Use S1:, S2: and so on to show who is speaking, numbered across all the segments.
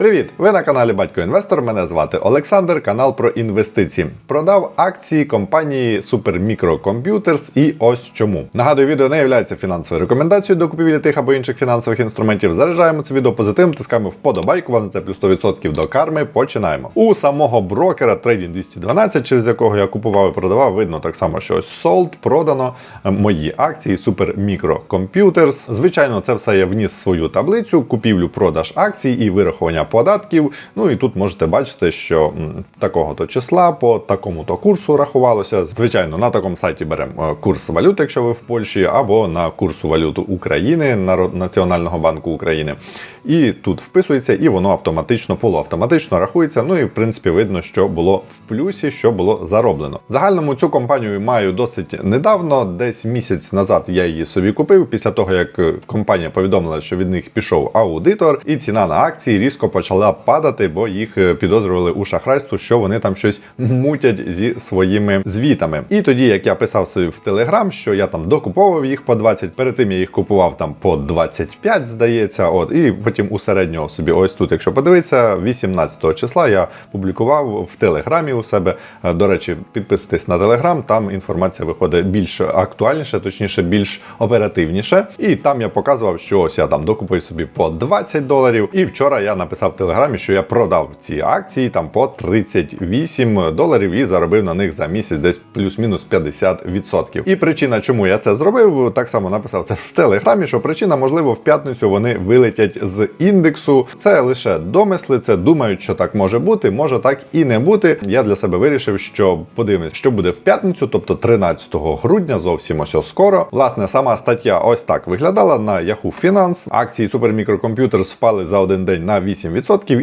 S1: Привіт! Ви на каналі Батько Інвестор. Мене звати Олександр, канал про інвестиції. Продав акції компанії Supermicro Computers і ось чому. Нагадую, відео не є фінансовою рекомендацією до купівлі тих або інших фінансових інструментів. Заряджаємо це відео позитивом, тискаємо вподобайку, вам це плюс 100% до карми. Починаємо. У самого брокера Trading 212, через якого я купував і продавав, видно так само, що ось sold, продано е, мої акції Supermicro Computers. Звичайно, це все я вніс в свою таблицю, купівлю-продаж акцій і вирахування податків. Ну і тут можете бачити, що такого-то числа по такому-то курсу рахувалося. Звичайно, на такому сайті беремо е, курс валют, якщо ви в Польщі, або на курсу валюту України Національного банку України. І тут вписується, і воно автоматично, полуавтоматично рахується. Ну і в принципі видно, що було в плюсі, що було зароблено. В загальному цю компанію маю досить недавно, десь місяць назад я її собі купив. Після того як е, компанія повідомила, що від них пішов аудитор, і ціна на акції різко почала падати, бо їх е, підозрювали у шахрайству, що вони там щось мутять зі своїми звітами. І тоді, як я писав собі в Телеграм, що я там докуповував їх по 20, перед тим я їх купував там по 25, здається. От і потім у середнього собі, ось тут, якщо подивитися, 18 числа я публікував в Телеграмі у себе. Е, До речі, підписуйтесь на Телеграм, там інформація виходить більш актуальніше, точніше, більш оперативніше. І там я показував, що ось я там докупив собі по 20 доларів. І вчора я написав в Телеграмі, що я продав ці акції там по 38 доларів і заробив на них за місяць десь плюс-мінус 50%. І причина, чому я це зробив, так само написав це в Телеграмі, що причина, можливо, в п'ятницю вони вилетять з індексу. Це лише домисли, це думають, що так може бути, може так і не бути. Я для себе вирішив, що подивимось, що буде в п'ятницю, тобто 13 грудня, зовсім ось скоро. Власне, сама стаття ось так виглядала на Yahoo Finance. Акції Computers впали за один день на 8%.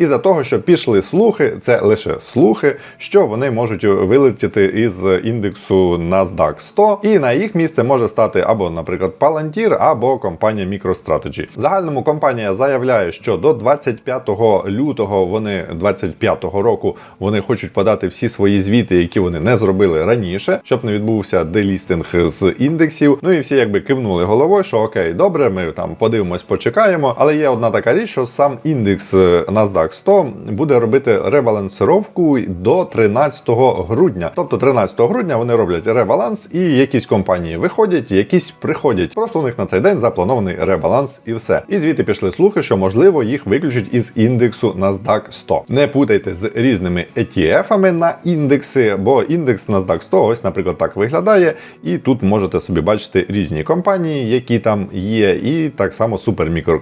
S1: І за того, що пішли слухи, це лише слухи, що вони можуть вилетіти із індексу NASDAQ 100, і на їх місце може стати або, наприклад, Palantir, або компанія MicroStrategy. В загальному компанія заявляє, що до 25 лютого вони 25 року вони хочуть подати всі свої звіти, які вони не зробили раніше, щоб не відбувся делістинг з індексів. Ну і всі якби кивнули головою, що окей, добре, ми там подивимось, почекаємо. Але є одна така річ, що сам індекс е, NASDAQ 100 буде робити ребалансировку до 13 грудня. Тобто 13 грудня вони роблять ребаланс, і якісь компанії виходять, якісь приходять. Просто у них на цей день запланований ребаланс і все. І звідти пішли слухи, що можливо їх виключать із індексу NASDAQ 100. Не путайте з різними ETF-ами на індекси, бо індекс NASDAQ 100 ось, наприклад, так виглядає. І тут можете собі бачити різні компанії, які там є, і так само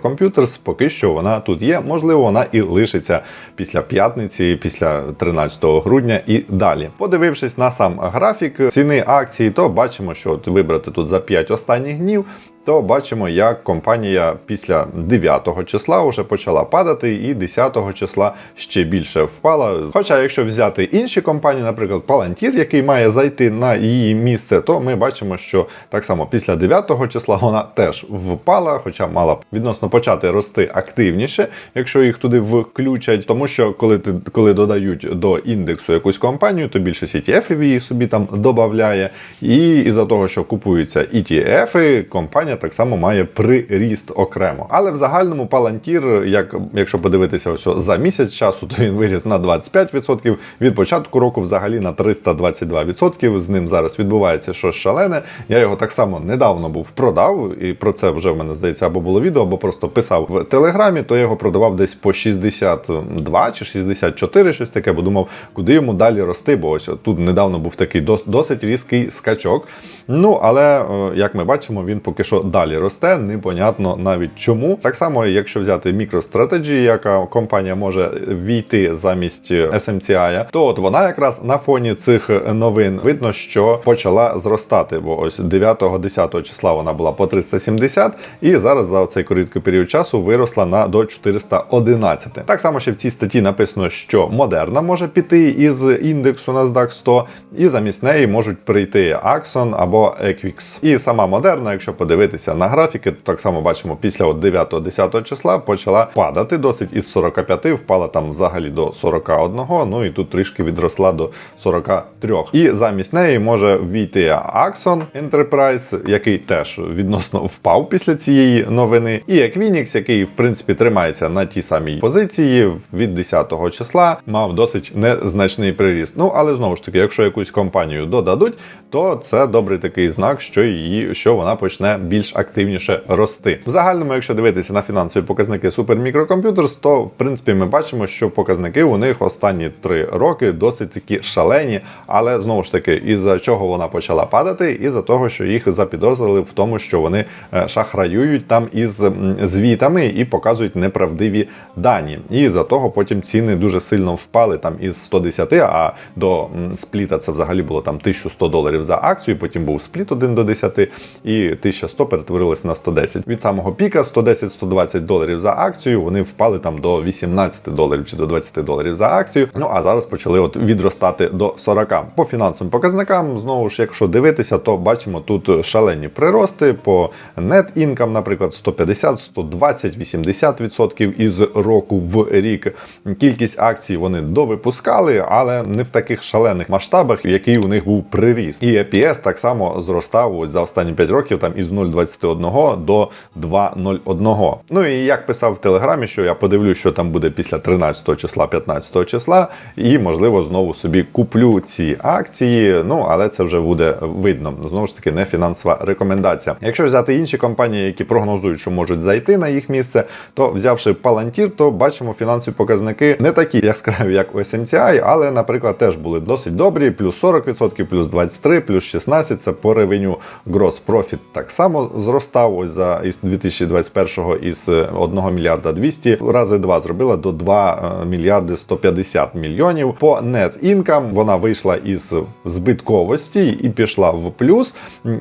S1: Computers, поки що вона тут є. Можливо, вона і лишиться після п'ятниці, після 13 грудня і далі. Подивившись на сам графік ціни акції, то бачимо, що вибрати тут за 5 останніх днів. То бачимо, як компанія після 9 числа вже почала падати, і 10 числа ще більше впала. Хоча, якщо взяти інші компанії, наприклад, Palantir, який має зайти на її місце, то ми бачимо, що так само після 9 числа вона теж впала, хоча мала б відносно почати рости активніше, якщо їх туди включать. Тому що коли ти коли додають до індексу якусь компанію, то більшість ETF її собі там додає. І із-за того, що купуються ETF, компанія так само має приріст окремо. Але в загальному Palantir, як якщо подивитися ось за місяць часу, то він виріс на 25%. Від початку року взагалі на 322%. З ним зараз відбувається щось шалене. Я його так само недавно був продав, і про це вже в мене здається або було відео, або просто писав в телеграмі. То я його продавав десь по 62 чи 64, щось таке, бо думав, куди йому далі рости. Бо ось тут недавно був такий дос- досить різкий скачок. Ну але е, як ми бачимо, він поки що далі росте. Непонятно навіть чому. Так само, якщо взяти MicroStrategy, яка компанія може війти замість SMCI, то от вона якраз на фоні цих новин видно, що почала зростати. Бо ось 9-10 числа вона була по 370, і зараз за цей короткий період часу виросла на до 411. Так само ще в цій статті написано, що Модерна може піти із індексу NASDAQ 100, і замість неї можуть прийти Axon або Equix. І сама Модерна, якщо подивитися подивитися на графіки, то так само бачимо, після от 9-10 числа почала падати досить із 45, впала там взагалі до 41, ну і тут трішки відросла до 43. І замість неї може ввійти Axon Enterprise, який теж відносно впав після цієї новини, і Equinix, який в принципі тримається на тій самій позиції від 10 числа, мав досить незначний приріст. Ну але знову ж таки, якщо якусь компанію додадуть, то це добрий такий знак, що її що вона почне більш активніше рости. В загальному, якщо дивитися на фінансові показники Super то в принципі ми бачимо, що показники у них останні три роки досить такі шалені, але знову ж таки, із-за чого вона почала падати, із-за того, що їх запідозрили в тому, що вони е, шахраюють там із звітами і показують неправдиві дані. І за того потім ціни дуже сильно впали там із 110, а до спліта це взагалі було там 1100 доларів за акцію. Потім був спліт 1 до 10, і 1100 перетворилось на 110. Від самого піка 110-120 доларів за акцію. Вони впали там до 18 доларів чи до 20 доларів за акцію. Ну а зараз почали от відростати до 40. По фінансовим показникам, знову ж, якщо дивитися, то бачимо тут шалені прирости по net income, наприклад, 150, 120, 80% із року в рік. Кількість акцій вони довипускали, але не в таких шалених масштабах, який у них був приріст. І EPS так само зростав ось за останні 5 років там із 0,21 до 2,01. Ну і як писав в телеграмі, що я подивлюсь, що там буде після 13 числа, 15 числа, і можливо знову собі куплю ці акції. Ну але це вже буде видно. Знову ж таки, не фінансова рекомендація. Якщо взяти інші компанії, які прогнозують, що можуть зайти на їх місце, то взявши Palantir, то бачимо фінансові показники не такі яскраві, як у SMCI, але, наприклад, теж були досить добрі: плюс 40%, плюс 23%, плюс 16% це по ревеню Gross Profit так само зростав. Ось за із 2021 із 1 мільярда 200 рази 2 зробила до 2 мільярди 150 мільйонів. По net income вона вийшла із збитковості і пішла в плюс.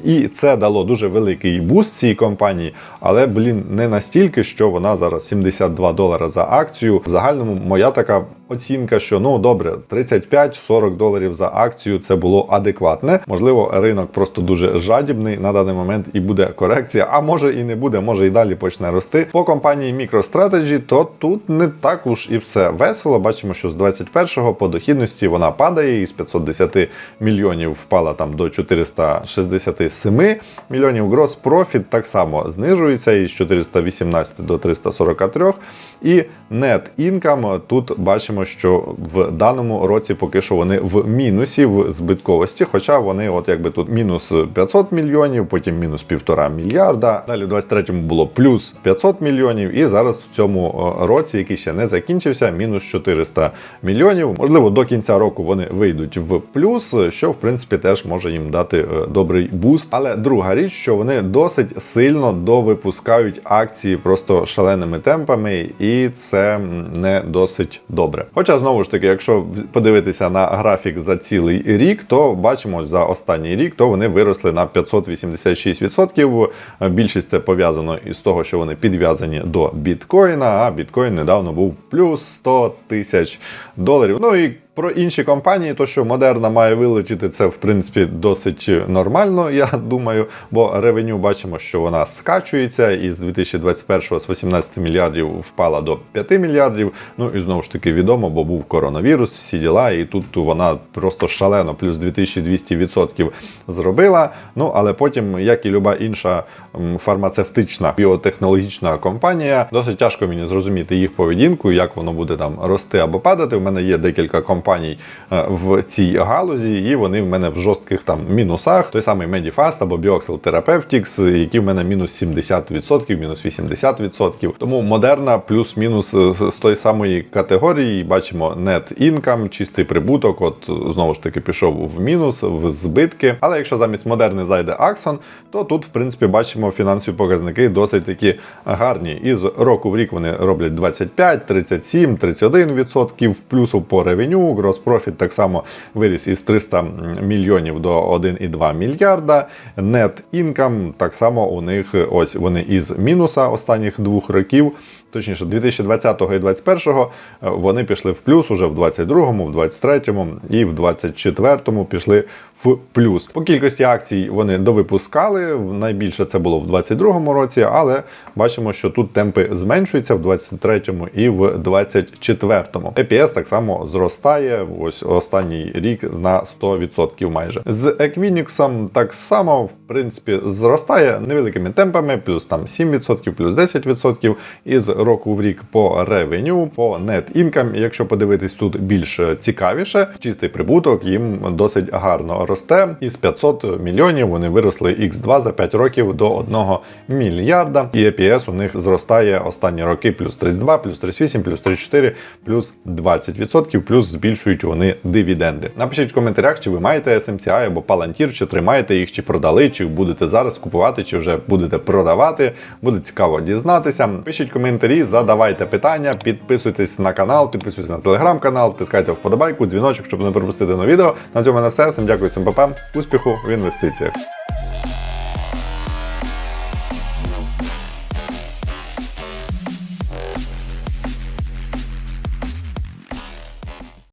S1: І це дало дуже великий буст цій компанії, але блін не настільки, що вона зараз 72 долара за акцію. В загальному моя така оцінка, що ну добре, 35-40 доларів за акцію це було адекватне. Можливо, ринок просто дуже жадібний на даний момент і буде корекція. А може і не буде, може і далі почне рости. По компанії MicroStrategy, то тут не так уж і все весело. Бачимо, що з 21-го по дохідності вона падає із 510 мільйонів впала там до 467 мільйонів. Gross Profit так само знижується із 418 до 343. І net income тут бачимо, що в даному році поки що вони в мінусі в збитковості, хоча вони, от якби тут мінус 500 мільйонів, потім мінус 1,5 мільярда. Далі в 23-му було плюс 500 мільйонів, і зараз в цьому е, році, який ще не закінчився, мінус 400 мільйонів. Можливо, до кінця року вони вийдуть в плюс, що в принципі теж може їм дати е, добрий буст. Але друга річ, що вони досить сильно довипускають акції просто шаленими темпами, і це не досить добре. Хоча знову ж таки, якщо подивитися на графік за цілий рік, то бачимо за останній рік, то вони виросли на 586%. Більшість це пов'язано із того, що вони підв'язані до біткоїна, а біткоін недавно був плюс 100 тисяч доларів. Ну і про інші компанії, то що Модерна має вилетіти, це в принципі досить нормально, я думаю. Бо ревеню бачимо, що вона скачується із 2021-го з 18 мільярдів впала до 5 мільярдів. Ну і знову ж таки відомо, бо був коронавірус, всі діла, і тут вона просто шалено, плюс 2200% зробила. Ну але потім, як і люба інша фармацевтична біотехнологічна компанія, досить тяжко мені зрозуміти їх поведінку, як воно буде там рости або падати. У мене є декілька компаній е, в цій галузі, і вони в мене в жорстких там мінусах. Той самий Medifast або Bioxel Therapeutics, які в мене мінус 70%, мінус 80%. Тому модерна плюс-мінус з з тої самої категорії. Бачимо net income, чистий прибуток. От знову ж таки пішов в мінус, в збитки. Але якщо замість модерни зайде Axon, то тут, в принципі, бачимо фінансові показники досить такі гарні. І з року в рік вони роблять 25, 37, 31% плюсу по ревеню. Gross Profit так само виріс із 300 мільйонів до 1,2 мільярда. Net income так само у них ось вони із мінуса останніх двох років. точніше 2020 і 2021 е, вони пішли в плюс уже в 22-му, в 23-му і в 24-му пішли в плюс. По кількості акцій вони довипускали. Найбільше це було в 22-му році, але бачимо, що тут темпи зменшуються в 23-му і в 24-му. EPS так само зростає ось останній рік на 100% майже. З Equinix так само, в принципі, зростає невеликими темпами, плюс там 7%, плюс 10%. І з року в рік по ревеню, по net income, якщо подивитись тут більш цікавіше, чистий прибуток їм досить гарно росте. Із 500 мільйонів вони виросли X2 за 5 років до 1 мільярда. І EPS у них зростає останні роки плюс 32, плюс 38, плюс 34, плюс 20%, плюс збільшують вони дивіденди. Напишіть в коментарях, чи ви маєте SMCI або Palantir, чи тримаєте їх, чи продали, чи будете зараз купувати, чи вже будете продавати. Буде цікаво дізнатися. Пишіть коментарі, задавайте питання, підписуйтесь на канал, підписуйтесь на телеграм-канал, тискайте вподобайку, дзвіночок, щоб не пропустити нове відео. На цьому на все. Всім дякую, всім папам. Успіху в інвестиціях.